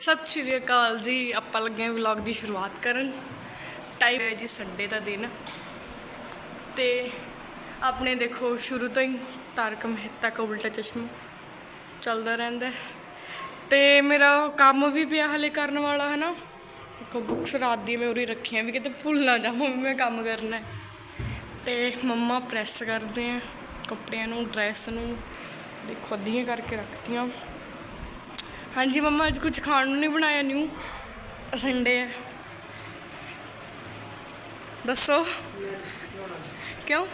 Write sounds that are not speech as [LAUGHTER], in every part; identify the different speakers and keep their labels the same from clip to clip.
Speaker 1: ਸਤਿ ਸ਼੍ਰੀ ਅਕਾਲ ਜੀ, ਆਪਾਂ ਲੱਗੇ ਹਾਂ ਵਲੌਗ ਦੀ ਸ਼ੁਰੂਆਤ ਕਰਨ। ਟਾਈਮ ਹੈ ਜੀ ਸੰਡੇ ਦਾ ਦਿਨ। ਤੇ ਆਪਣੇ ਦੇਖੋ, ਸ਼ੁਰੂ ਤੋਂ ਹੀ ਤਾਰਕ ਮਹਿਤਾ ਕਾ ਉਲਟਾ ਚਸ਼ਮਾ ਚੱਲਦਾ ਰਹਿੰਦਾ ਹੈ। ਤੇ ਮੇਰਾ ਕੰਮ ਵੀ ਪਿਆ ਹਲੇ ਕਰਨ ਵਾਲਾ ਹੈ ਨਾ ਦੇਖੋ ਬੁੱਕਸ ਰਾਤ ਦੀ ਮੈਂ ਉਰੀ ਰੱਖੀਆਂ, ਵੀ ਕਿਤੇ ਭੁੱਲ ਨਾ ਜਾਵਾਂ ਮੈਂ ਕੰਮ ਕਰਨਾ ਹੈ। ਤੇ ਮੰਮਾ ਪ੍ਰੈਸ ਕਰਦੇ ਆ, ਕੱਪੜਿਆਂ ਨੂੰ ਡਰੈਸ ਨੂੰ, ਦੇਖੋ, ਅੱਧੀਆਂ ਕਰਕੇ ਰੱਖਤੀਆਂ। ਹਾਂਜੀ ਮੰਮਾ ਅੱਜ ਕੁਝ ਖਾਣ ਨੂੰ ਨਹੀਂ ਬਣਾਇਆ ਨਿਊ ਸੰਡੇ ਹੈ। ਦੱਸੋ। ਕਿਉਂ?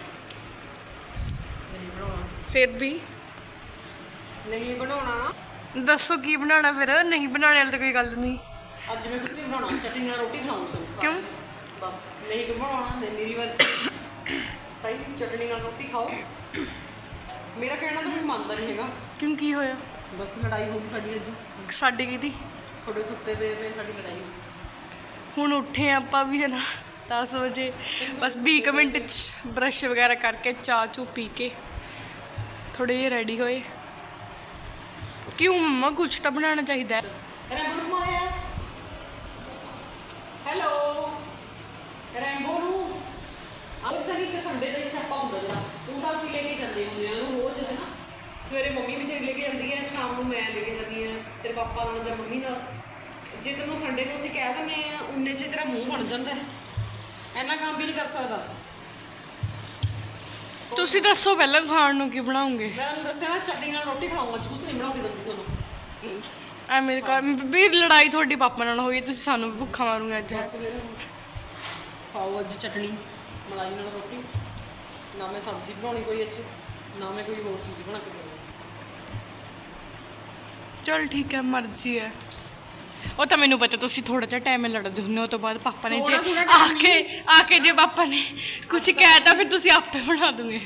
Speaker 1: ਸਿਰ ਵੀ।
Speaker 2: ਨਹੀਂ ਬਣਾਉਣਾ।
Speaker 1: ਦੱਸੋ ਕੀ ਬਣਾਉਣਾ ਫਿਰ? ਨਹੀਂ ਬਣਾਉਣ ਵਾਲੀ ਤਾਂ ਕੋਈ ਗੱਲ ਨਹੀਂ।
Speaker 2: ਅੱਜ ਮੈਂ ਕੁਝ ਨਹੀਂ ਬਣਾਉਣਾ ਚਟਨੀ ਨਾਲ ਰੋਟੀ ਤੁਹਾਨੂੰ
Speaker 1: ਕਿਉਂ?
Speaker 2: ਬਸ ਨਹੀਂ ਤੂੰ ਬਣਾਉਣਾ ਨਹੀਂ ਮੇਰੀ ਵਾਰ ਤਾਈ ਚਟਨੀ ਨਾਲ ਰੋਟੀ ਖਾਓ। ਮੇਰਾ ਕਹਿਣਾ ਤਾਂ ਮੰਨਦਾ ਨਹੀਂ ਹੈਗਾ।
Speaker 1: ਕਿਉਂ ਕੀ ਹੋਇਆ?
Speaker 2: ਬਸ ਲੜਾਈ ਹੋ ਗਈ ਸਾਡੀ ਅੱਜ।
Speaker 1: ਸਾਡੀ ਕਿਹਦੀ?
Speaker 2: ਥੋੜੇ ਸੁੱਤੇ ਪਏ ਪਏ ਸਾਡੀ ਲੜਾਈ ਹੋਈ।
Speaker 1: ਹੁਣ ਉੱਠੇ ਹਾਂ ਆਪਾਂ ਵੀ ਹੈ ਨਾ 10 ਵਜੇ। ਬਸ 20 ਕੁ ਮਿੰਟ ਚ ਬ੍ਰਸ਼ ਵਗੈਰਾ ਕਰਕੇ ਚਾਹ ਚੂ ਪੀ ਕੇ ਥੋੜੇ ਜਿਹੇ ਰੈਡੀ ਹੋਏ। ਕਿਉਂ ਮੰਮਾ ਕੁਝ ਤਾਂ ਬਣਾਉਣਾ ਚਾਹੀਦਾ ਹੈ?
Speaker 2: ਰੈਂਬੋ ਨੂੰ ਆਇਆ ਹੈਲੋ। ਰੈਂਬੋ ਨੂੰ। ਅੱਜ ਤਾਂ ਨਹੀਂ ਕਿ ਸੰਡੇ ਦਾ ਹੀ ਛਾਪਾ ਹੁੰਦਾ ਜਿਹੜਾ ਉਹ ਤਾਂ ਅਸੀਂ ਲੈ ਕੇ ਜਾਂਦੇ ਹੁੰਦੇ ਆ ਉਹਨੂੰ ਰੋਜ਼ ਹੈ ਨਾ। ਸਵੇਰੇ ਮੰਮੀ ਵੀ ਲੈ ਕੇ ਜਾਂਦੀ ਹੈ ਸ਼ਾਮ ਨੂੰ ਮੈਂ ਲੈ ਕੇ ਜਾਂਦੀ ਹਾਂ ਤੇਰੇ ਪਾਪਾ ਨਾਲ ਜਾਂ ਮੰਮੀ ਨਾਲ। ਜੇ ਤੈਨੂੰ ਸੰਡੇ ਨੂੰ ਅਸੀਂ ਕਹਿ ਦਿੰਦੇ ਆ ਉਨੇ ਚ ਤੇਰਾ ਮੂੰਹ ਬਣ ਜਾਂਦਾ ਹੈ। ਇੰਨਾ ਕੰਮ ਵੀ ਨਹੀਂ ਕਰ ਸਕਦਾ।
Speaker 1: ਤੁਸੀਂ ਦੱਸੋ ਪਹਿਲਾਂ ਖਾਣ ਨੂੰ ਕੀ ਬਣਾਉਂਗੇ?
Speaker 2: ਮੈਂ ਤੁਹਾਨੂੰ ਦੱਸਿਆ ਨਾ ਚਟਨੀ ਨਾਲ ਰੋਟੀ ਖਾਊਂਗਾ ਅੱਜ ਕੁਛ ਨਹੀਂ ਬਣਾ ਕੇ ਦਿੰਦੀ ਤੁਹਾਨੂੰ
Speaker 1: ਐਵੇਂ ਕਰ ਵੀ ਲੜਾਈ ਤੁਹਾਡੀ ਪਾਪਾ ਨਾਲ ਹੋਈ ਹੈ, ਤੁਸੀਂ ਸਾਨੂੰ ਵੀ ਭੁੱਖਾ ਮਾਰੂਗੇ ਅੱਜ।
Speaker 2: ਬਸ ਫਿਰ ਖਾਓ ਅੱਜ ਚਟਣੀ ਮਲਾਈ ਨਾਲ ਰੋਟੀ। ਨਾ ਮੈਂ ਸਬਜ਼ੀ ਬਣਾਉਣੀ ਕੋਈ ਅੱਜ ਨਾ ਮੈਂ ਕੋਈ ਹੋਰ ਚੀਜ਼ ਬਣਾ ਕੇ ਦੇਣੀ।
Speaker 1: ਚਲ ਠੀਕ ਹੈ ਮਰਜ਼ੀ ਹੈ। ਉਹ ਤਾਂ ਮੈਨੂੰ ਪਤਾ ਤੁਸੀਂ ਥੋੜਾ ਜਿਹਾ ਟਾਈਮ ਲੜਦੇ ਹੁੰਦੇ ਹੋ ਉਹ ਤੋਂ ਬਾਅਦ ਪਾਪਾ ਨੇ ਜੇ ਆ ਕੇ ਆ ਕੇ ਜੇ ਪਾਪਾ ਨੇ ਕੁਝ ਕਹਿਤਾ ਫਿਰ ਤੁਸੀਂ ਆਪੇ ਬਣਾ ਦੋਗੇ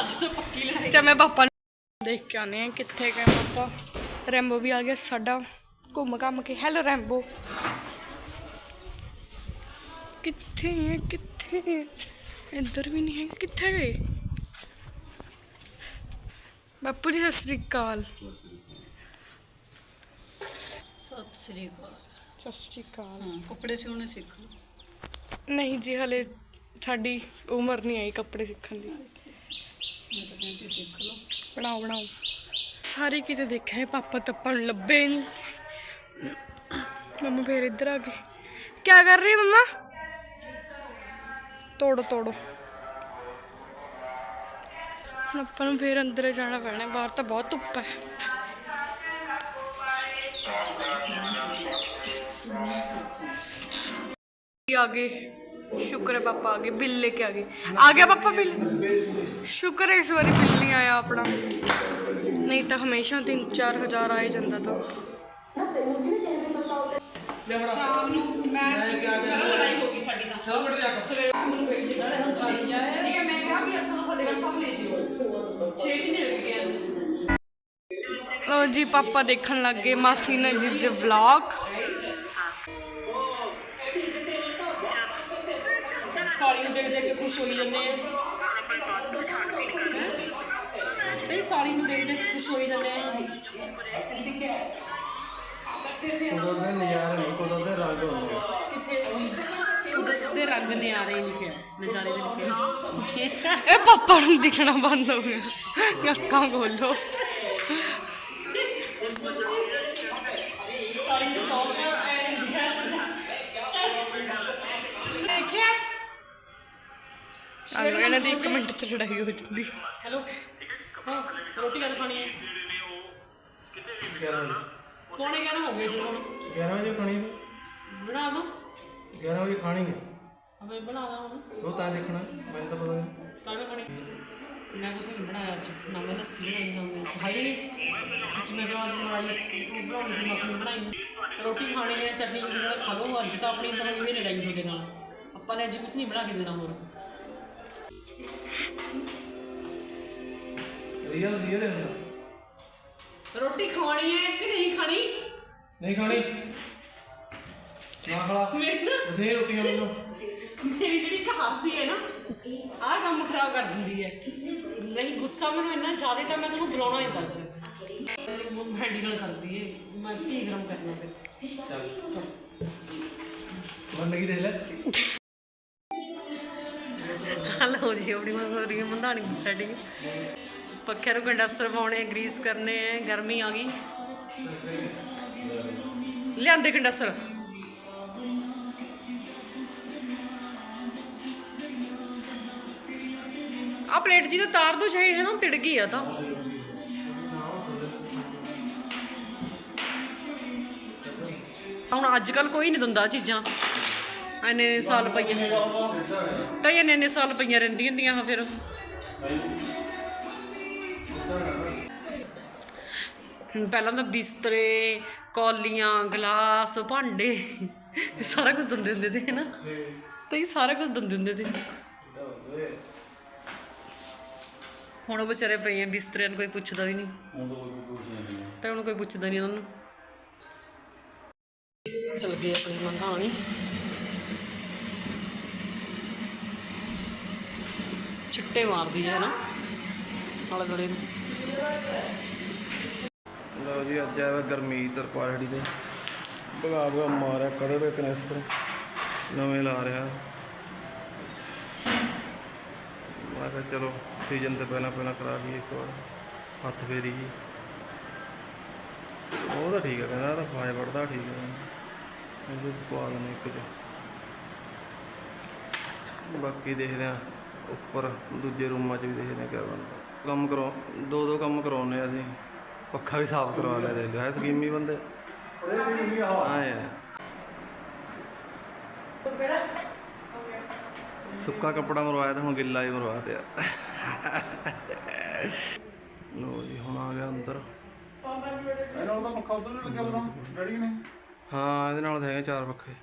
Speaker 2: ਅੱਜ ਤਾਂ ਪੱਕੀ ਲੜਾਈ।
Speaker 1: ਚਾ ਮੈਂ ਪਾਪਾ ਨੂੰ ਦੇਖ ਕੇ ਆਨੇ ਆ ਕਿੱਥੇ ਗਏ ਪਾਪਾ। ਰੈਂਬੋ ਵੀ ਆ ਗਿਆ ਸਾਡਾ ਘੁੰਮ ਘੰਮ ਕੇ। Hello Rambo. ਕਿੱਥੇ ਹੈ ਕਿੱਥੇ? ਇੱਧਰ ਵੀ ਨਹੀਂ ਹੈ ਕਿੱਥੇ ਗਏ? ਬਾਪੂ ਜੀ ਸਤਿ ਸ੍ਰੀ ਅਕਾਲ।
Speaker 3: ਸ੍ਰੀ ਅਕਾਲ
Speaker 1: ਸਤਿ ਸ੍ਰੀ ਅਕਾਲ।
Speaker 3: ਹਾਂ ਕੱਪੜੇ ਸਿਉਣੇ ਸਿੱਖ
Speaker 1: ਨਹੀਂ ਜੀ ਹਲੇ ਸਾਡੀ ਉਮਰ ਨਹੀਂ ਆਈ ਕੱਪੜੇ ਸਿੱਖਣ ਦੀ।
Speaker 3: ਮੈਂ ਤਾਂ ਕਹਿੰਦੀ ਸਿੱਖ ਲਓ।
Speaker 1: ਬਣਾਓ ਬਣਾਓ। ਸਾਰੇ ਕਿਤੇ ਦੇਖਿਆ ਪਾਪਾ ਤਾਂ ਆਪਾਂ ਨੂੰ। ਲੱਭੇ ਨਹੀਂ ਮੰਮਾ ਫੇਰ ਇੱਧਰ ਆ ਗਏ। ਕੀ ਕਰ ਰਹੀ ਮੰਮਾ? ਤੋੜੋ ਤੋੜੋ। ਹੁਣ ਆਪਾਂ ਨੂੰ ਫੇਰ ਅੰਦਰ ਜਾਣਾ ਪੈਣਾ ਬਾਹਰ ਤਾਂ ਬਹੁਤ ਧੁੱਪ ਹੈ। ਆ ਗਏ ਸ਼ੁਕਰ ਹੈ ਪਾਪਾ ਆ ਗਏ ਬਿੱਲ ਲੈ ਕੇ ਆ ਗਏ ਆ ਗਿਆ ਪਾਪਾ ਬਿੱਲ ਸ਼ੁਕਰ ਹੈ ਇਸ ਵਾਰੀ ਬਿੱਲ ਨਹੀਂ ਆਇਆ ਆਪਣਾ ਨਹੀਂ ਤਾਂ ਹਮੇਸ਼ਾ 3-4 ਹਜ਼ਾਰ ਆ ਹੀ ਜਾਂਦਾ ਤਾਂ
Speaker 2: ਸ਼ਾਮ ਨੂੰ ਮੈਂ ਲੜਾਈ ਹੋ ਗਈ ਸਾਡੀ ਤਾਂ ਚਲੋ ਬੜ ਸਾਲੀ ਨੂੰ ਦੇਖ ਦੇਖ ਕੇ ਖੁਸ਼ ਹੋਈ ਜਾਂਦੇ ਆ। ਤੇ ਸਾਲੀ ਨੂੰ ਦੇਖ ਦੇਖ ਕੇ ਖੁਸ਼ ਹੋਈ ਜਾਂਦੇ ਆ।
Speaker 4: ਕੁਦਰਤ ਦੇ ਨਜ਼ਾਰੇ ਨਹੀਂ ਕੁਦਰਤ ਦੇ ਰੰਗ ਹੁੰਦੇ ਆ।
Speaker 2: ਕਿੱਥੇ? ਕੁਦਰਤ ਦੇ ਰੰਗ ਨੇ ਆ ਰਹੇ ਲਿਖਿਆ ਨਜ਼ਾਰੇ ਦੇ ਲਿਖਿਆ
Speaker 1: ਇਹ ਪਾਪਾ ਨੂੰ ਦਿਖਣਾ ਬੰਦ ਹੋ ਗਿਆ। ਅੱਖਾਂ ਖੋਲੋ। ਇਹਨਾਂ ਦੀ 1 ਮਿੰਟ ਚ ਲੜਾਈ ਹੋ ਜਾਂਦੀ।
Speaker 2: ਹੈਲੋ। ਹਾਂ ਰੋਟੀ ਕਦ ਖਾਣੀ ਹੈ?
Speaker 4: 11 ਵਜੇ
Speaker 2: ਪੌਣੇ 11 ਹੋ ਗਏ ਜੀ। ਹੁਣ
Speaker 4: 11 ਵਜੇ ਖਾਣੀ ਹੈ।
Speaker 2: ਬਣਾ ਦੋ।
Speaker 4: 11 ਵਜੇ ਖਾਣੀ ਹੈ।
Speaker 2: ਅਬੇ ਬਣਾ ਦਾ ਹੁਣ।
Speaker 4: ਉਹ ਤਾਂ ਦੇਖਣਾ ਮੈਨੂੰ ਤਾਂ ਪਤਾ ਨਹੀਂ।
Speaker 2: ਕਾਹਦੇ ਖਾਣੀ? ਮੈਂ ਕੁਛ ਨਹੀਂ ਬਣਾਇਆ ਅੱਜ। ਨਾ ਮੈਂ ਲੱਸੀ ਬਣਾਈ ਨਾ ਮੈਂ ਚਾਹੀ। ਸੱਚ ਮੈਂ ਤਾਂ ਅੱਜ ਮਲਾਈ ਬਣਾਉਣੀ ਦੀ ਮੱਖਣੀ ਬਣਾਈ ਨਹੀਂ। ਰੋਟੀ ਖਾਣੀ ਹੈ ਚਟਨੀ ਨਾਲ ਖਾ ਲਓ ਅੱਜ ਤਾਂ ਆਪਣੀ ਤਰ੍ਹਾਂ ਹੀ ਲੜਾਈ ਨਾਲ। ਆਪਾਂ ਨੇ ਅੱਜ ਕੁਛ ਨਹੀਂ ਬਣਾ ਕੇ ਦੇਣਾ ਹੋਰ।
Speaker 4: ਰੀਅਲ ਹੁੰਦਾ
Speaker 2: ਰੋਟੀ ਖਾਣੀ ਹੈ ਕਿ ਨਹੀਂ ਖਾਣੀ?
Speaker 4: ਨਹੀਂ ਖਾਣੀ। ਨਾ ਖਲਾ
Speaker 2: ਮੇਰੀ ਨਾ
Speaker 4: ਬਥੇ ਰੋਟੀਆਂ ਮੈਨੂੰ।
Speaker 2: ਮੇਰੀ ਜਿਹੜੀ ਇੱਕ ਹਾਸੀ ਹੈ ਨਾ ਆਹ ਕੰਮ ਖਰਾਬ ਕਰ ਦਿੰਦੀ ਹੈ। ਨਹੀਂ ਗੁੱਸਾ ਮੈਨੂੰ ਇੰਨਾ ਜ਼ਿਆਦਾ ਤਾਂ ਮੈਂ ਤੁਹਾਨੂੰ ਬੁਲਾਉਣਾ ਨਹੀਂ ਅੱਜ ਭੈਂਡੀ ਨਾਲ ਕਰਦੀ ਏ।
Speaker 3: ਮੈਂ ਕੀ ਗਰਮ ਕਰਨਾ ਫਿਰ?
Speaker 4: ਬੰਦ ਕੀ ਦੇਖ ਲੈ।
Speaker 2: ਹਲੋ ਜੀ ਆਪਣੀ ਮੈਂ ਹੋ ਰਹੀ ਹੈ ਮੰਧਾਣੀ ਦੀ ਸੈਟਿੰਗ ਪੱਖਿਆਂ ਨੂੰ ਕੰਡੈਂਸਰ ਪਾਉਣੇ ਗਰੀਸ ਕਰਨੇ ਹੈ ਗਰਮੀ ਆ ਗਈ। ਲਿਆਂਦੇ ਕੰਡੈਂਸਰ ਆ ਪਲੇਟ ਜੀ ਤਾਂ ਤਾਰ ਦੋ ਚਾਹੀ ਹੈ ਨਾ ਤਿੜ ਗਈ ਆ ਤਾਂ। ਹੁਣ ਅੱਜ ਕੱਲ ਕੋਈ ਨਹੀਂ ਦਿੰਦਾ ਆਹ ਚੀਜ਼ਾਂ। ਐਨੇ ਸਾਲ ਪਈਆਂ। ਤਾਂ ਇਹ ਇੰਨੇ ਇੰਨੇ ਸਾਲ ਪਈਆਂ ਰਹਿੰਦੀਆਂ ਹੁੰਦੀਆਂ ਹਾਂ ਫਿਰ। ਪਹਿਲਾਂ ਤਾਂ ਬਿਸਤਰੇ ਕੌਲੀਆਂ ਗਲਾਸ ਭਾਂਡੇ ਸਾਰਾ ਕੁਝ ਦਿੰਦੇ ਹੁੰਦੇ ਤੇ ਨਾ ਤਾਂ ਇਹ ਸਾਰਾ ਕੁਝ ਦਿੰਦੇ ਹੁੰਦੇ ਤੇ ਹੁਣ ਉਹ ਵਿਚਾਰੇ ਪਏ ਆ ਬਿਸਤਰਿਆਂ ਨੂੰ ਕੋਈ ਪੁੱਛਦਾ ਵੀ ਨਹੀਂ। ਤਾਂ ਹੁਣ ਕੋਈ ਪੁੱਛਦਾ ਨਹੀਂ ਉਹਨਾਂ ਨੂੰ। ਚਲ ਗਏ ਆਪਣੀ ਮੰਗਾਣੀ ਛਿੱਟੇ ਮਾਰਦੀ ਹੈ ਨਾ ਨਾਲੇ ਬੜੇ ਨੂੰ।
Speaker 4: ਲਓ ਜੀ ਅੱਜ ਆਇਆ ਗਰਮੀਤ ਤਰਪਾੜੀ ਤੇ। ਭਗਾ ਭਗਾ ਮਾਰਿਆ ਕੜੇ ਦੇ ਕਨੈਸਰ ਨਵੇਂ ਲਾ ਰਿਹਾ। ਮੈਂ ਕਿਹਾ ਚਲੋ ਸੀਜ਼ਨ ਤੇ ਪਹਿਲਾਂ ਪਹਿਲਾਂ ਕਰਾ ਲਈਏ ਇੱਕ ਵਾਰ ਹੱਥ ਫੇਰੀ ਜੀ ਉਹ ਤਾਂ ਠੀਕ ਹੈ ਕਹਿੰਦਾ ਤਾਂ ਫਾਇ ਵੜਦਾ ਠੀਕ ਹੈ ਇਹਦੇ ਪਵਾ ਲੈਣੇ ਇੱਕ ਚ ਬਾਕੀ ਦੇਖਦੇ ਆ ਉੱਪਰ ਦੂਜੇ ਰੂਮਾਂ 'ਚ ਵੀ ਦੇਖਦੇ ਆ ਕਿਆ ਬਣਦਾ। ਕੰਮ ਕਰੋ ਦੋ ਦੋ ਕੰਮ ਕਰਾਉਨੇ ਆ ਅਸੀਂ। ਪੱਖਾ ਵੀ ਸਾਫ਼ ਕਰਵਾ ਲਿਆ ਦੇ ਲਿਆ ਹੈ ਸਕੀਮੀ ਬੰਦੇ। ਆਏ ਸੁੱਕਾ ਕੱਪੜਾ ਮਰਵਾਇਆ ਤਾਂ ਹੁਣ ਗਿੱਲਾ ਹੀ ਮਰਵਾ ਤੇ ਲੋ ਜੀ ਹੁਣ ਆ ਗਿਆ ਅੰਦਰ।
Speaker 5: ਇਹਨਾਂ ਦਾ ਪੱਖਾ ਉਧਰ ਵੀ ਲੱਗਿਆ ਬਰੋਂ ਡੈਡੀ ਨੇ।
Speaker 4: ਹਾਂ ਇਹਦੇ ਨਾਲ ਤਾਂ ਹੈਗੇ ਚਾਰ ਪੱਖੇ।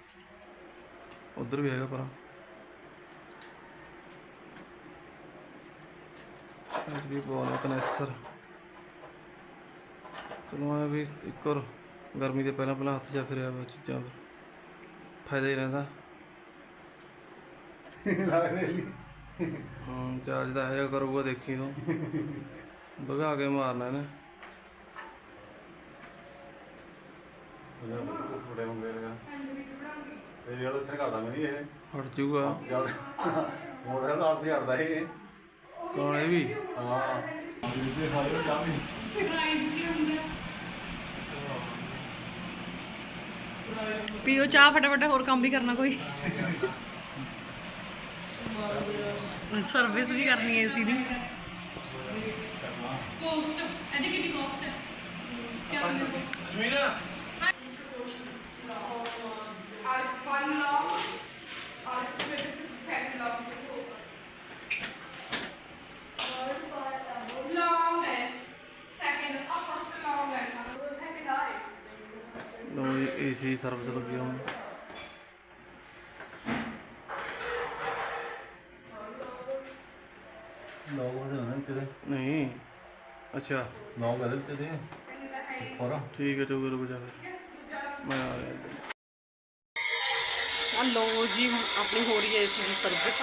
Speaker 4: ਉਧਰ ਵੀ ਹੈਗਾ ਪਰ। ਅੱਜ ਵੀ ਬਹੁਤ ਕਨੈਸਰ ਚਲੋ ਆ ਵੀ ਇੱਕ ਹੋਰ ਗਰਮੀ ਦੇ ਪਹਿਲਾਂ ਪਹਿਲਾਂ ਹੱਥ ਜਾ ਫਿਰਿਆ ਵਾ ਚੀਜ਼ਾਂ ਫਿਰ ਫਾਇਦਾ ਹੀ ਰਹਿੰਦਾ।
Speaker 5: ਲੱਗਦੇ ਲਈ
Speaker 4: ਹਾਂ ਚਾਰਜ ਦਾ ਹੈਗਾ ਕਰੂਗਾ ਦੇਖੀ ਤੂੰ। ਭਗਾ ਕੇ ਮਾਰਨਾ ਇਹਨੇ।
Speaker 5: ਉਹ ਫੋੜੇ ਹੁੰਦੇ ਨੇ ਤੇ ਜਿਹੜਾ ਉੱਥੇ ਕਰਦਾ ਮੈਂ ਇਹ।
Speaker 4: ਹਟ ਜੂਗਾ
Speaker 5: ਮੋਟਰ ਨਾਲ ਤੇ ਹਟਦਾ ਇਹ।
Speaker 4: ਕੌਣ ਇਹ ਵੀ?
Speaker 5: ਹਾਂ। ਇਹ ਖਾਲੀ ਚਾਹ ਵੀ
Speaker 2: ਪੀਓ ਚਾਹ ਫਟਾਫਟ ਹੋਰ ਕੰਮ ਵੀ ਕਰਨਾ ਕੋਈ। ਸਰਵਿਸ ਵੀ ਕਰਨੀ ਹੈ ਏਸੀ ਦੀ।
Speaker 1: ਕੋਸਟ ਇਹਦੀ ਕਿੰਨੀ ਕੋਸਟ ਹੈ?
Speaker 4: ਜਮੀਨਾ?
Speaker 1: ਆਰ ਫਨ ਲੌਂਗ ਆਰ ਸੈਟ
Speaker 4: ਲੌਂਗ ਏਸੀ ਸਰਵਿਸ ਲੱਗੀ ਹੁਣ।
Speaker 5: ਨੌ ਵਜੇ ਹੋਣੇ ਤੇ
Speaker 4: ਨਹੀਂ ਅੱਛਾ।
Speaker 5: ਨੌ ਵਜੇ ਤੇ ਦੇ ਹੋਰ?
Speaker 4: ਠੀਕ ਹੈ ਚੁੱਕ ਰੁਕ ਜਾ ਫਿਰ। ਮੈਂ ਆ ਗਿਆ
Speaker 2: ਆ ਲੋ ਜੀ ਹੁਣ ਆਪਣੀ ਹੋ ਰਹੀ ਹੈ ਏਸੀ ਦੀ ਸਰਵਿਸ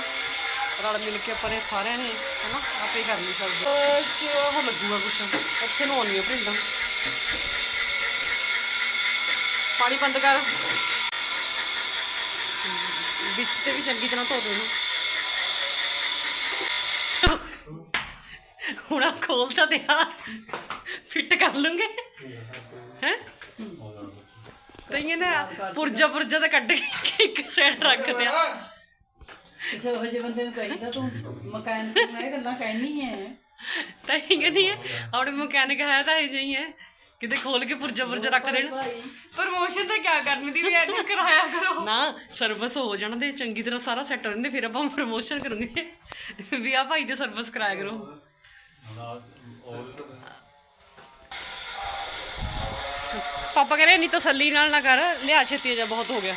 Speaker 2: ਰਲ ਮਿਲ ਕੇ ਆਪਾਂ ਨੇ ਸਾਰਿਆਂ ਨੇ ਹਨਾ ਆਪੇ ਕਰ ਲਈ ਸਰਵਿਸ ਚ ਉਹ ਲੱਗੂਗਾ ਕੁਛ। ਇੱਥੇ ਨੂੰ ਆਉਣੀ ਹੈ ਭਿੰਡਾਂ ਪਾਣੀ ਬੰਦ ਕਰ। ਵਿੱਚ ਤੇ ਵੀ ਚੰਗੀ ਤਰ੍ਹਾਂ ਧੋ ਦੇ ਨੂੰ। ਹੁਣ ਆ ਖੋਲ ਤਾਂ ਦਿਆ। ਫਿੱਟ ਕਰ ਲੂੰਗੇ। ਹੈ? ਤਈਏ ਨਾ ਪੁਰਜਾ ਪੁਰਜਾ ਤਾਂ ਕੱਢ ਕੇ ਇੱਕ ਸਾਈਡ ਰੱਖ ਦਿਆ।
Speaker 3: ਕਿਸੇ ਜਿਹੇ ਬੰਦੇ ਨੂੰ ਕਹੀਦਾ ਤੂੰ ਮਕਾਨ ਨੂੰ ਇਹ ਗੱਲਾਂ ਕਹਿਣੀ ਹੈ
Speaker 2: ਤਈਏ ਨਹੀਂ ਹੈ ਆਪਣੇ ਮਕੈਨਿਕ ਹੈ ਤਾਂ ਇਹ ਜਿਹੀ ਹੈ ਕਿਤੇ ਖੋਲ ਕੇ ਪੁਰਜਾ ਪੁਰਜਾ ਰੱਖ ਦੇਣ।
Speaker 1: ਪ੍ਰਮੋਸ਼ਨ ਤਾਂ ਕਿਆ ਕਰਨ ਦੀ ਵੀ ਐਡ ਕਰਾਇਆ ਕਰੋ।
Speaker 2: ਨਾ ਸਰਵਿਸ ਹੋ ਜਾਣ ਦੇ ਚੰਗੀ ਤਰ੍ਹਾਂ ਸਾਰਾ ਸੈੱਟ ਹੋ ਜਾਂਦੇ ਫਿਰ ਆਪਾਂ ਪ੍ਰਮੋਸ਼ਨ ਕਰੂਗੇ ਵੀ ਆ ਭਾਈ ਦੇ ਸਰਵਿਸ ਕਰਾਇਆ ਕਰੋ। ਪਾਪਾ ਕਹਿੰਦੇ ਨਹੀਂ ਤਸੱਲੀ ਨਾਲ ਨਾ ਕਰ ਲਿਆ ਛੇਤੀ ਜਾ ਬਹੁਤ ਹੋ ਗਿਆ।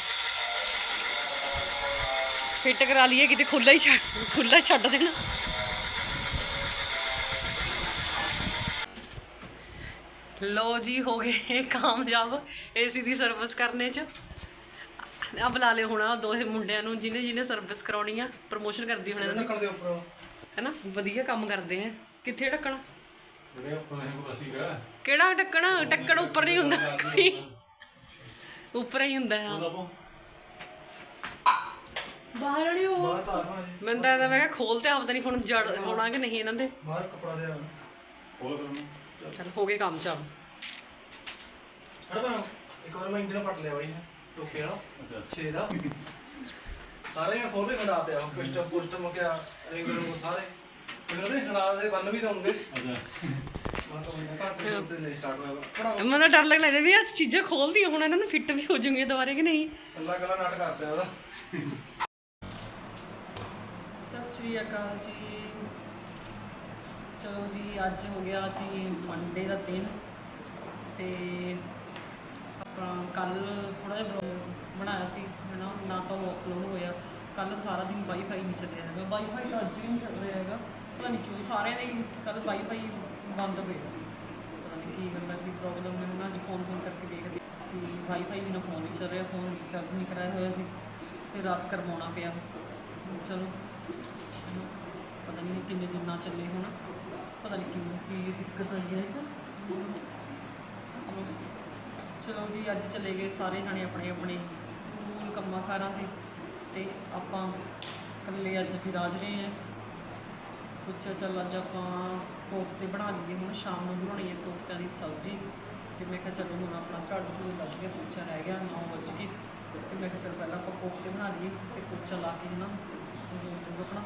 Speaker 2: ਫਿੱਟ ਕਰਾ ਲਈਏ ਕਿਤੇ ਖੁੱਲਾ ਹੀ ਛੱਡ ਖੁੱਲਾ ਛੱਡ ਦੇਣਾ। ਲੋ ਜੀ ਹੋ ਗਏ [LAUGHS] ਕਾਮਯਾਬ ਏਸੀ ਦੀ ਸਰਵਿਸ ਕਰਨੇ ਚ। ਆ ਬੁਲਾ ਲਿਓ ਹੁਣ ਆਹ ਦੋਹੇ ਮੁੰਡਿਆਂ ਨੂੰ ਜਿਹਨੇ ਜਿਹਨੇ ਸਰਵਿਸ ਕਰਾਉਣੀ ਆ ਪ੍ਰਮੋਸ਼ਨ ਕਰਦੀ ਹੁਣ ਇਹਨਾਂ ਨੇ
Speaker 4: ਦੇ ਉੱਪਰ?
Speaker 2: ਹੈਨਾ? ਵਧੀਆ ਕੰਮ ਕਰਦੇ ਆ। ਕਿੱਥੇ ਢੱਕਣਾ?
Speaker 5: ਜਿਹੜੇ ਪਲਾਸਟਿਕ ਆ
Speaker 2: ਕਿਹੜਾ? ਢੱਕਣ? ਢੱਕਣ ਉੱਪਰ ਨਹੀਂ ਹੁੰਦਾ। ਕੋਈ ਉੱਪਰ ਹੀ ਹੁੰਦਾ ਆ
Speaker 1: ਬਾਹਰ ਵਾਲੀ
Speaker 4: ਹਾਂ
Speaker 2: ਮੈਂ ਤਾਂ ਮੈਂ ਕਿਹਾ ਖੋਲ ਤੇ ਆਪਦਾ ਨਹੀਂ ਹੁਣ ਜੜ ਹੋਣਾ ਕਿ ਨਹੀਂ ਇਹਨਾਂ ਦੇ?
Speaker 4: ਬਾਹਰ ਕਪੜਾ ਦੇ ਆ।
Speaker 5: ਫੋਲੋ ਕਰੋ
Speaker 2: ਚਲ ਹੋ ਗਏ ਕੰਮ ਚਾਲ।
Speaker 4: ਬਣਾ ਇੱਕ ਵਾਰ ਮੈਂ ਇੰਜਨ ਪੱਟ ਲਿਆ ਬਾਈ ਟੋਕੇ ਵਾਲਾ।
Speaker 5: ਅੱਛਾ।
Speaker 4: 6 ਦਾ। ਸਾਰੇ ਮੈਂ ਖੋਲ ਕੇ ਖੜਾ ਤੇ ਆ ਪਿਸਟਮ ਪੁਸਟਮ ਕਿਆ ਰਿੰਗ ਰੂੰਗ ਸਾਰੇ। ਮੈਨੂੰ ਨੇ ਖੜਾ ਦੇ ਬੰਨ ਵੀ
Speaker 5: ਅੱਛਾ।
Speaker 4: ਤਾਂ ਉਹ ਘੰਟੇ ਦੇ ਲਈ ਸਟਾਰਟ ਹੋਇਆ। ਪੜਾ
Speaker 2: ਮੈਨੂੰ ਤਾਂ ਡਰ ਲੱਗਦਾ ਵੀ ਆ ਚੀਜ਼ਾਂ ਖੋਲਦੀ ਹੁਣ ਇਹਨਾਂ ਨੂੰ ਫਿੱਟ ਵੀ ਹੋ ਜੂਗੇ ਦੁਬਾਰੇ ਕਿ ਨਹੀਂ?
Speaker 4: ਅੱਲਾ ਗੱਲਾਂ ਨਾਟ ਕਰਦਾ ਉਹਦਾ।
Speaker 2: ਸਤਿ ਸ਼੍ਰੀ ਅਕਾਲ ਜੀ। ਚਲੋ ਜੀ, ਅੱਜ ਹੋ ਗਿਆ ਜੀ ਮੰਡੇ ਦਾ ਦਿਨ ਤੇ ਆਪਣਾ ਕੱਲ ਥੋੜਾ ਜਿਹਾ ਵਲੌਗ ਬਣਾਇਆ ਸੀ ਹੈਨਾ ਨਾ ਤਾਂ ਉਹ ਅਪਲੋਡ ਹੋਇਆ। ਕੱਲ ਸਾਰਾ ਦਿਨ ਵਾਈਫਾਈ ਨਹੀਂ ਚੱਲਿਆ ਹੈਗਾ। ਵਾਈਫਾਈ ਤਾਂ ਅੱਜ ਵੀ ਨਹੀਂ ਚੱਲ ਰਿਹਾ ਹੈਗਾ। ਪਤਾ ਨਹੀਂ ਕਿਉਂ ਸਾਰਿਆਂ ਦੇ ਕੱਲ ਵਾਈਫਾਈ ਬੰਦ ਪਿਆ ਸੀ। ਪਤਾ ਨਹੀਂ ਕੀ ਗੱਲ ਹੈ ਕੀ ਪ੍ਰੋਬਲਮ ਹੈ। ਨਾ ਅੱਜ ਫੋਨ ਫੋਨ ਕਰਕੇ ਦੇਖਦੇ ਕਿ ਵਾਈਫਾਈ ਬਿਨਾ ਫੋਨ ਨਹੀਂ ਚੱਲ ਰਿਹਾ ਫੋਨ ਰੀਚਾਰਜ ਨਹੀਂ ਕਰਾਇਆ ਹੋਇਆ ਸੀ ਫਿਰ ਰਾਤ ਕਰਵਾਉਣਾ ਪਿਆ। ਚਲੋ ਪਤਾ ਨਹੀਂ ਕਿੰਨੇ ਦਿਨ ਨਾ ਚੱਲੇ ਹੁਣ। ਪਤਾ ਨਹੀਂ ਕਿਉਂ ਕੀ ਦਿੱਕਤ ਆਈ ਹੈ ਇਸ ਚਲੋ ਜੀ ਅੱਜ ਚਲੇ ਗਏ ਸਾਰੇ ਜਣੇ ਆਪਣੇ ਆਪਣੇ ਸਕੂਲ ਕੰਮਾਂ ਕਾਰਾਂ ਤੇ ਤੇ ਆਪਾਂ ਇਕੱਲੇ ਅੱਜ ਫਿਰ ਰਾਜ ਰਹੇ ਹਾਂ। ਸੋਚਿਆ ਚੱਲ ਅੱਜ ਆਪਾਂ ਕੋਫਤੇ ਬਣਾ ਲਈਏ ਹੁਣ ਸ਼ਾਮ ਨੂੰ ਬਣਾਉਣੀ ਹੈ ਕੋਫਤਿਆਂ ਦੀ ਸਬਜ਼ੀ। ਤੇ ਮੈਂ ਕਿਹਾ ਚਲੋ ਹੁਣ ਆਪਣਾ ਝਾੜੂ ਝੂੜੂ ਲੱਗ ਗਿਆ ਪੋਚਾ ਰਹਿ ਗਿਆ 9 ਵਜ ਕੇ ਤੇ ਮੈਂ ਕਿਹਾ ਚਲ ਪਹਿਲਾਂ ਆਪਾਂ ਕੋਫਤੇ ਬਣਾ ਲਈਏ ਤੇ ਪੋਚਾ ਲਾ ਕੇ ਨਾ ਹੋ ਜੂਗਾ ਆਪਣਾ।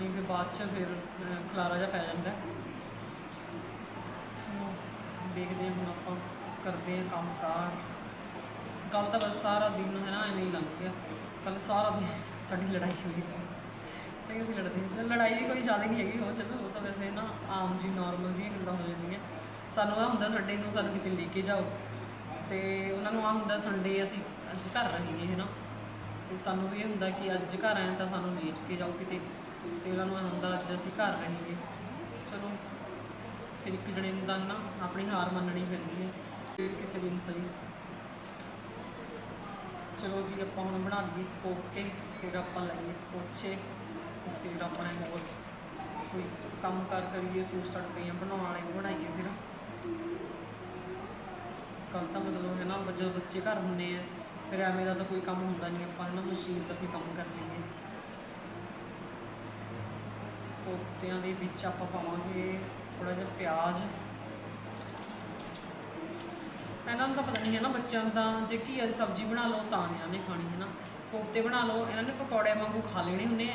Speaker 2: ਨਹੀਂ ਬਾਅਦ ਚ ਫਿਰ ਅਹ, ਖਲਾਰਾ ਜਿਹਾ ਪੈ ਜਾਂਦਾ। ਦੇਖਦੇ ਹਾਂ ਹੁਣ ਆਪਾਂ ਕਰਦੇ ਹਾਂ ਕੰਮ ਕਾਰ। ਕੱਲ ਤਾਂ ਬਸ ਸਾਰਾ ਦਿਨ ਹੈ ਨਾ ਐਵੇਂ ਹੀ ਲੰਘ ਗਿਆ ਕੱਲ ਸਾਰਾ ਦਿਨ ਸਾਡੀ ਲੜਾਈ ਹੋਈ। ਤੇ ਅਸੀਂ ਲੜਦੇ ਸੀ ਲੜਾਈ ਵੀ ਕੋਈ ਜ਼ਿਆਦਾ ਨਹੀਂ ਹੈਗੀ ਹੋ ਚਲੋ, ਉਹ ਤਾਂ ਵੈਸੇ ਨਾ ਆਮ ਜੀ ਨਾਰਮਲ ਜੀ ਗੱਲਾਂ ਹੋ ਜਾਂਦੀਆਂ। ਸਾਨੂੰ ਆ ਹੁੰਦਾ ਸੰਡੇ ਨੂੰ ਸਾਨੂੰ ਕਿਤੇ ਲੈ ਕੇ ਜਾਓ। ਤੇ ਉਹਨਾਂ ਨੂੰ ਆ ਹੁੰਦਾ ਸੰਡੇ ਅਸੀਂ ਅੱਜ ਘਰ ਰਹੀਏ, ਹੈ ਨਾ। ਤੇ ਸਾਨੂੰ ਵੀ ਇਹ ਹੁੰਦਾ ਕਿ ਅੱਜ ਘਰ ਆਏ ਤਾਂ ਸਾਨੂੰ ਵੇਚ ਕੇ ਜਾਓ ਕਿਤੇ। ਤੇ ਉਹਨਾਂ ਨੂੰ ਇਹ ਹੁੰਦਾ ਅੱਜ ਅਸੀਂ ਘਰ ਰਹੀਏ। ਚਲੋ। ਫਿਰ ਇੱਕ ਜਣੇ ਨੂੰ ਤਾਂ ਹੈ ਨਾ ਆਪਣੀ ਹਾਰ ਮੰਨਣੀ ਪੈਂਦੀ ਹੈ, ਫਿਰ ਕਿਸੇ ਦਿਨ ਸਹੀ। ਚਲੋ ਜੀ, ਆਪਾਂ ਹੁਣ ਬਣਾ ਲਈਏ ਕੋਫਤੇ ਫਿਰ ਆਪਾਂ ਲਾਈਏ ਪੋਚੇ ਤੇ ਫਿਰ ਆਪਣੇ ਹੋਰ ਕੋਈ ਕੰਮ ਕਰ ਕਰੀਏ, ਸੂਟ ਸਾਟ ਪਈਆਂ ਬਣਾਉਣ ਵਾਲੇ ਬਣਾਈਏ ਫਿਰ। ਕੱਲ ਤਾਂ ਮਤਲਬ ਹੈ ਨਾ ਜਦੋਂ ਬੱਚੇ ਘਰ ਹੁੰਦੇ ਆ, ਫਿਰ ਐਵੇਂ ਦਾ ਤਾਂ ਕੋਈ ਕੰਮ ਹੁੰਦਾ ਨਹੀਂ, ਆਪਾਂ ਹੈ ਨਾ ਮਸ਼ੀਨ ਦਾ ਕੋਈ ਕੰਮ ਕਰ ਲਈਏ। ਕੋਫਤਿਆਂ ਦੇ ਵਿੱਚ ਆਪਾਂ ਪਾਵਾਂਗੇ ਥੋੜਾ ਜਿਹਾ ਪਿਆਜ਼। ਇਹਨਾਂ ਨੂੰ ਤਾਂ ਪਤਾ ਨਹੀਂ ਹੈ ਨਾ ਬੱਚਿਆਂ ਦਾ ਜੇ ਘੀਆ ਦੀ ਸਬਜ਼ੀ ਬਣਾ ਲਓ ਤਾਂ ਨਹੀਂ ਇਹਨੇ ਖਾਣੀ, ਹੈ ਨਾ। ਕੋਫਤੇ ਬਣਾ ਲਓ, ਇਹਨਾਂ ਨੇ ਪਕੌੜੇ ਵਾਂਗੂ ਖਾ ਲੈਣੇ ਹੁੰਦੇ ਆ।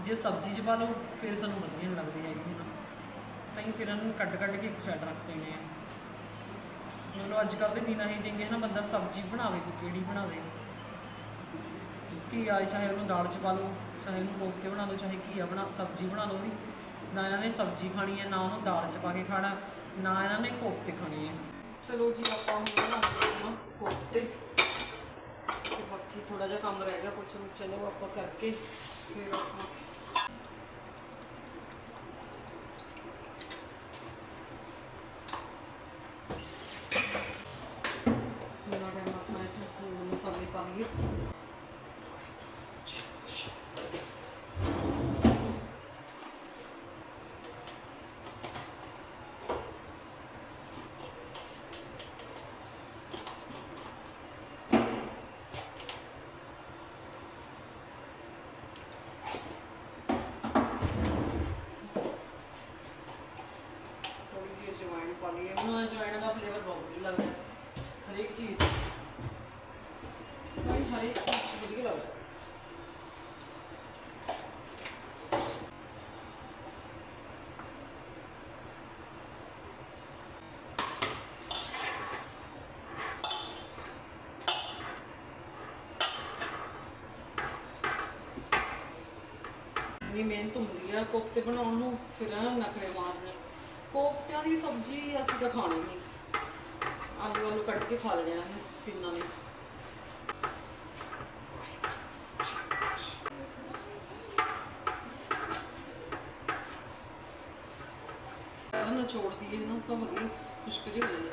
Speaker 2: ਜੇ ਸਬਜ਼ੀ 'ਚ ਪਾ ਲਓ, ਫਿਰ ਸਾਨੂੰ ਵਧੀਆ ਨਹੀਂ ਲੱਗਦੀ ਹੈਗੀ ਨਾ। ਤਾਂ ਹੀ ਫਿਰ ਇਹਨਾਂ ਨੂੰ ਕੱਢ ਕੱਢ ਕੇ ਇੱਕ ਸਾਈਡ ਰੱਖ ਦੇਣੇ ਆ। ਮਤਲਬ ਅੱਜ ਕੱਲ੍ਹ ਦੇ ਦਿਨਾਂ ਹੀ ਜਿੰਗੇ ਹੈ ਨਾ, ਬੰਦਾ ਸਬਜ਼ੀ ਬਣਾਵੇ, ਕੋਈ ਕਿਹੜੀ ਬਣਾਵੇ। ਘੀਆ ਚਾਹੇ ਉਹਨੂੰ ਦਾਲ 'ਚ ਪਾ ਲਓ, ਚਾਹੇ ਉਹਨੂੰ ਕੋਫਤੇ ਬਣਾ ਲਓ, ਚਾਹੇ ਘੀਆ ਬਣਾ, ਸਬਜ਼ੀ ਬਣਾ ਲਓ ਉਹਦੀ ਨਾ ਇਹਨਾਂ ਨੇ ਸਬਜ਼ੀ ਖਾਣੀ ਹੈ, ਨਾ ਉਹਨੂੰ ਦਾਲ 'ਚ ਪਾ ਕੇ ਖਾਣਾ, ਨਾ ਇਹਨਾਂ ਨੇ ਕੋਫਤੇ ਖਾਣੇ ਹੈ। ਚਲੋ ਜੀ, ਆਪਾਂ ਹੁਣ ਬਣਾਉਂਦੇ ਹਾਂ ਕੋਫਤੇ ਤੇ ਬਾਕੀ ਥੋੜਾ ਜਿਹਾ ਕੰਮ ਰਹਿ ਗਿਆ ਕੁਛ ਚਲੋ ਆਪਾਂ ਕਰਕੇ ਫਿਰ ਆਪਾਂ ਮੇਰਾ ਟਾਈਮ ਆਪਣਾ ਇਸ ਨੂੰ ਮਸਾਲੇ ਪਾ ਲਈਏ ਥੋੜੀ ਜਿਹੀ ਅਜਵਾਇਣ ਪਾ ਲਈਏ ਮੈਨੂੰ ਅਜਵਾਇਣ ਦਾ ਫਲੇਵਰ ਬਹੁਤ ਵਧੀਆ ਲੱਗਦਾ ਹੈ ਹਰੇਕ ਚੀਜ਼ ਭਾਈ ਹਰੇਕ ਚੀਜ਼ 'ਚ ਵਧੀਆ ਲੱਗਦਾ ਹੈ। ਵੀ ਮਿਹਨਤ ਹੁੰਦੀ ਆ, ਕੋਫਤੇ ਬਣਾਉਣ ਨੂੰ ਫਿਰ ਇਹਨਾਂ ਨੂੰ ਨਖਰੇ ਮਾਰਨੇ ਕੋਫਤਿਆਂ ਦੀ ਸਬਜ਼ੀ ਅਸੀਂ ਤਾਂ ਖਾਣੀ ਨਹੀਂ ਆਲੂ ਆਲੂ ਕੱਟ ਕੇ ਖਾ ਲੈਣੇ ਆ ਤਿੰਨਾਂ ਨੇ। ਇਹਨਾਂ ਨੂੰ ਛੋੜਦੀ ਇਹਨੂੰ ਤਾਂ ਵਧੀਆ ਖੁਸ਼ਕ ਜਿਹੀ ਹੋ ਜਾਂਦੀ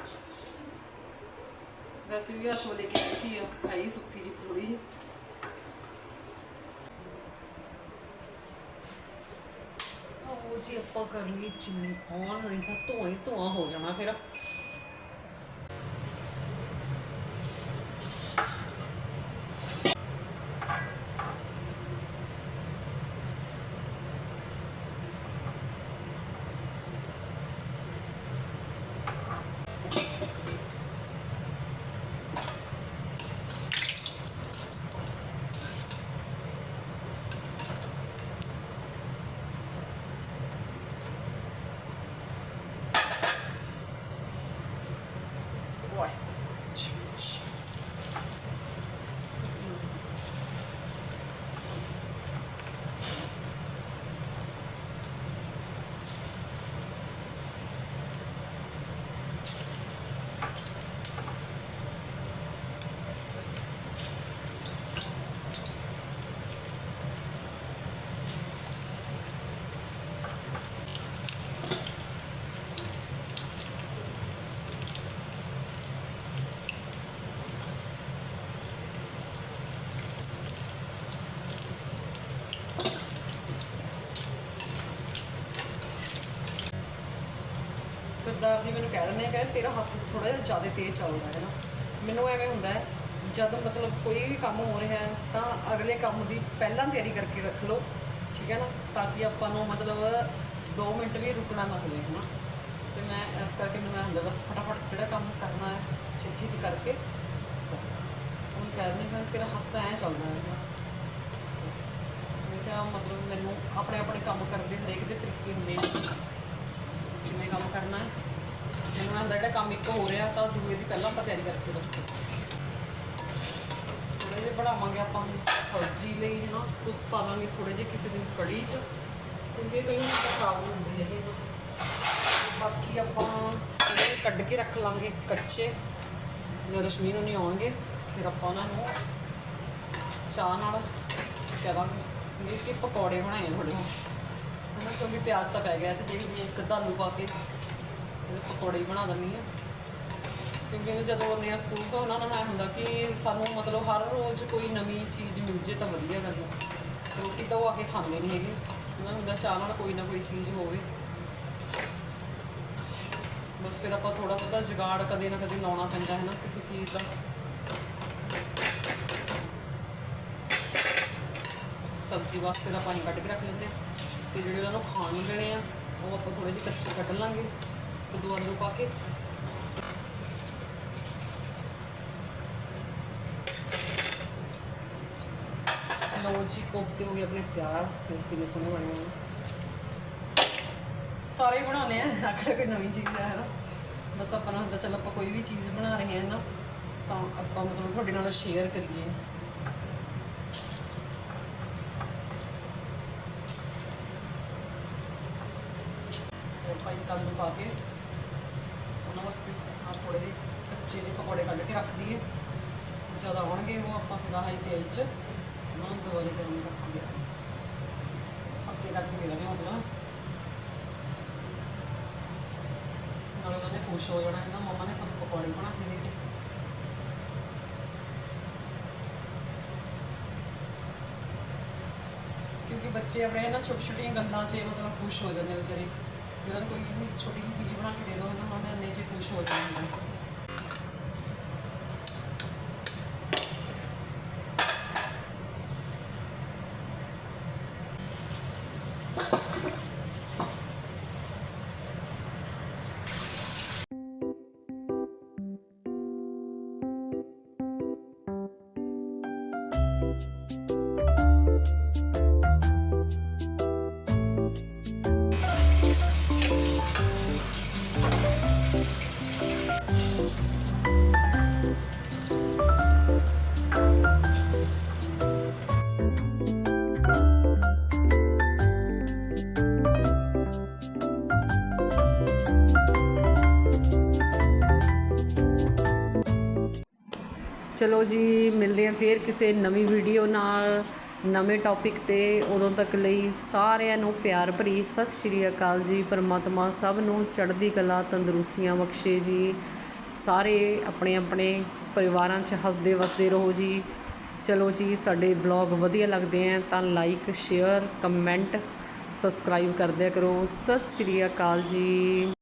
Speaker 2: ਵੈਸੇ ਵੀ ਅਸ਼ਵ ਲੈ ਕੇ ਰੱਖੀ ਆ, ਖਾਈ ਸੁੱਕੀ ਜੀ ਥੋੜੀ ਜਿਹੀ ਉਹ ਲਓ ਜੀ ਆਪਾਂ ਕਰ ਲਈ ਚਿੰਨੀ ਔਨ ਨਹੀਂ ਤਾਂ ਧੂਆਂ ਹੀ ਧੂਆਂ ਹੋ ਜਾਣਾ ਫਿਰ। ਸਰਦਾਰ ਜੀ ਮੈਨੂੰ ਤੇਰਾ ਹੱਥ ਥੋੜਾ ਜਿਹਾ ਜ਼ਿਆਦਾ ਤੇਜ਼ ਚੱਲਦਾ ਹੈ ਨਾ। ਮੈਨੂੰ ਐਵੇਂ ਹੁੰਦਾ ਹੈ, ਜਦ ਮਤਲਬ ਕੋਈ ਵੀ ਕੰਮ ਹੋ ਰਿਹਾ ਹੈ, ਤਾਂ ਅਗਲੇ ਕੰਮ ਦੀ ਪਹਿਲਾਂ ਤਿਆਰੀ ਕਰਕੇ ਰੱਖ ਲਓ, ਠੀਕ ਹੈ ਨਾ? ਤਾਂ ਕਿ ਆਪਾਂ ਨੂੰ ਮਤਲਬ 2 ਮਿੰਟ ਵੀ ਰੁਕਣਾ ਨਾ ਪਵੇ ਹੈ ਨਾ? ਤੇ ਮੈਂ ਇਸ ਕਰਕੇ ਮੈਨੂੰ ਐਂ ਹੁੰਦਾ, ਬਸ ਫਟਾਫਟ ਕਿਹੜਾ ਕੰਮ ਕਰਨਾ ਹੈ, ਛੇਤੀ ਛੇਤੀ ਕਰਕੇ ਉਹ ਕਹਿ ਦਿੰਦੇ ਤੇਰਾ ਹੱਥ ਐਂ ਚੱਲਦਾ ਹੈ। ਨਾ ਬਸ। ਮੈਂ ਕਿਹਾ ਮਤਲਬ ਮੈਨੂੰ ਆਪਣੇ ਆਪਣੇ ਕੰਮ ਕਰਨ ਦੇ ਹਰੇਕ ਦੇ ਤਰੀਕੇ ਹੁੰਦੇ ਨੇ ਕਿਵੇਂ ਕੰਮ ਕਰਨਾ ਹੈ ਮੈਨੂੰ ਆਂਦਾ ਜਿਹੜਾ ਕੰਮ ਇੱਕ ਹੋ ਰਿਹਾ, ਤਾਂ ਦੂਏ ਦੀ ਪਹਿਲਾਂ ਆਪਾਂ ਤਿਆਰੀ ਕਰਕੇ ਰੱਖੋ। ਥੋੜੇ ਜਿਹੇ ਬਣਾਵਾਂਗੇ ਆਪਾਂ ਸਬਜ਼ੀ ਲਈ ਨਾ ਕੁਛ ਪਾ ਲਾਂਗੇ ਥੋੜੇ ਜਿਹੇ ਕਿਸੇ ਦਿਨ ਕੜੀ 'ਚ, ਕਿਉਂਕਿ ਕਈ ਵਾਰ ਤਾਂ ਖਰਾਬ ਹੋ ਹੈਗੇ ਨਾ ਬਾਕੀ ਆਪਾਂ ਥੋੜ੍ਹੇ ਜਿਹੇ ਕੱਢ ਕੇ ਰੱਖ ਲਾਂਗੇ ਕੱਚੇ। ਜਦੋਂ ਰਸ਼ਮੀ ਨੂੰ ਨਹੀਂ ਆਉਣਗੇ, ਫਿਰ ਆਪਾਂ ਉਹਨਾਂ ਨੂੰ ਚਾਹ ਨਾਲ ਕਹਿ ਦਾਂਗੇ ਵੀ ਕਿ ਪਕੌੜੇ ਬਣਾਏ ਆ ਤੁਹਾਡੇ ਵਾਸਤੇ ਹਨਾ, ਕਿਉਂਕਿ ਪਿਆਜ਼ ਤਾਂ ਪੈ ਗਿਆ, ਤੇ ਦੇਖਦੀ ਹਾਂ ਇੱਕ ਦਾਲੂ ਪਾ ਕੇ ਇਹਦੇ ਪਕੌੜੇ ਹੀ ਬਣਾ ਦਿੰਦੀ ਹਾਂ। ਕਿਉਂਕਿ ਇਹ ਜਦੋਂ ਆਉਂਦੇ ਆ ਸਕੂਲ ਤੋਂ ਉਹਨਾਂ ਨੂੰ ਐਂ ਹੁੰਦਾ ਕਿ ਸਾਨੂੰ ਮਤਲਬ ਹਰ ਰੋਜ਼ ਕੋਈ ਨਵੀਂ ਚੀਜ਼ ਮਿਲ ਜੇ ਤਾਂ ਵਧੀਆ ਗੱਲ ਹੈ ਰੋਟੀ ਤਾਂ ਉਹ ਆ ਕੇ ਖਾਂਦੇ ਨਹੀਂ ਹੈਗੇ। ਉਹਨਾਂ ਨੂੰ ਹੁੰਦਾ ਚਾਹ ਨਾਲ ਕੋਈ ਨਾ ਕੋਈ ਚੀਜ਼ ਹੋਵੇ। ਬਸ ਫਿਰ ਆਪਾਂ ਥੋੜਾ ਬਹੁਤਾ ਜੁਗਾੜ ਕਦੇ ਨਾ ਕਦੇ ਲਾਉਣਾ ਪੈਂਦਾ ਹੈ ਨਾ ਕਿਸੇ ਚੀਜ਼ ਦਾ। ਸਬਜ਼ੀ ਵਾਸਤੇ ਦਾ ਪਾਣੀ ਕੱਢ ਕੇ ਰੱਖ ਲੈਂਦੇ ਹਾਂ। ਤੇ ਜਿਹੜੇ ਉਹਨਾਂ ਨੂੰ ਖਾਣ ਨੂੰ ਦੇਣੇ ਆ, ਉਹ ਆਪਾਂ ਥੋੜੇ ਜਿਹੇ ਕੱਚੇ ਕੱਢ ਲਾਂਗੇ। ਤੇ ਦੋ ਆਲੂ ਪਾ ਕੇ। ਲਓ ਜੀ ਕੋਫਤੇ ਹੋ ਗਏ ਆਪਣੇ ਤਿਆਰ। ਕਿੰਨੇ ਸੋਹਣੇ ਬਣੇ ਹੋਏ ਸਾਰੇ ਬਣਾਉਣੇ ਆ। ਆਖੜਾ ਕੋਈ ਨਵੀਂ ਚੀਜ਼ ਹੈ ਨਾ। ਬਸ ਆਪਾਂ ਨੂੰ ਹੁੰਦਾ, ਚੱਲ ਆਪਾਂ ਕੋਈ ਵੀ ਚੀਜ਼ ਬਣਾ ਰਹੇ ਹਾਂ ਨਾ, ਤਾਂ ਆਪਾਂ ਮਤਲਬ ਤੁਹਾਡੇ ਨਾਲ ਸ਼ੇਅਰ ਕਰੀਏ। ਭਾਈ ਕੱਲ ਨੂੰ ਪਾ ਕੇ ਉਹਨਾਂ ਵਾਸਤੇ ਆ ਥੋੜੇ ਜਿਹੇ ਕੱਚੇ ਜਿਹੇ ਪਕੌੜੇ ਕੱਢ ਕੇ ਰੱਖ ਦਈਏ। ਜਦ ਆਉਣਗੇ ਉਹ ਆਪਾਂ ਫਿਰ ਆਹੀ ਤੇਲ 'ਚ ਉਹਨਾਂ ਨੂੰ ਦੁਬਾਰੇ ਗਰਮ ਰੱਖਾਂਗੇ ਪੱਕੇ ਕਰਕੇ ਦੇ ਦਾਂਗੇ ਮਤਲਬ ਨਾਲੇ ਉਹਨਾਂ ਖੁਸ਼ ਹੋ ਜਾਣਾ ਹੈ ਮੰਮਾ ਨੇ ਸਭ ਪਕੌੜੇ ਬਣਾ ਕੇ ਦੇ ਕਿਉਂਕਿ ਬੱਚੇ ਆਪਣੇ ਨਾ ਛੋਟੀ ਛੋਟੀਆਂ ਗੱਲਾਂ 'ਚ ਮਤਲਬ ਖੁਸ਼ ਹੋ ਜਾਂਦੇ ਵਿਚਾਰੇ। ਜਦੋਂ ਕੋਈ ਛੋਟੀ ਜਿਹੀ ਚੀਜ਼ ਬਣਾ ਕੇ ਦੇ ਦੋ ਨਾ। ਉਹਨਾਂ ਨੇ ਚਲੋ ਜੀ, ਮਿਲਦੇ ਹਾਂ ਫੇਰ ਕਿਸੇ ਨਵੀਂ ਵੀਡੀਓ ਨਾਲ, ਨਵੇਂ ਟੌਪਿਕ ਤੇ। ਉਦੋਂ ਤੱਕ ਲਈ ਸਾਰਿਆਂ ਨੂੰ ਪਿਆਰ ਭਰੀ ਸਤਿ ਸ਼੍ਰੀ ਅਕਾਲ ਜੀ। ਪਰਮਾਤਮਾ ਸਭ ਨੂੰ ਚੜ੍ਹਦੀ ਕਲਾ, ਤੰਦਰੁਸਤੀਆਂ ਬਖਸ਼ੇ ਜੀ। ਸਾਰੇ ਆਪਣੇ ਆਪਣੇ ਪਰਿਵਾਰਾਂ 'ਚ ਹੱਸਦੇ ਵਸਦੇ ਰਹੋ ਜੀ। ਚਲੋ ਜੀ, ਸਾਡੇ ਬਲੌਗ ਵਧੀਆ ਲੱਗਦੇ ਆ ਤਾਂ ਲਾਈਕ ਸ਼ੇਅਰ ਕਮੈਂਟ ਸਬਸਕ੍ਰਾਈਬ ਕਰਦਿਆ ਕਰੋ। ਸਤਿ ਸ਼੍ਰੀ ਅਕਾਲ ਜੀ।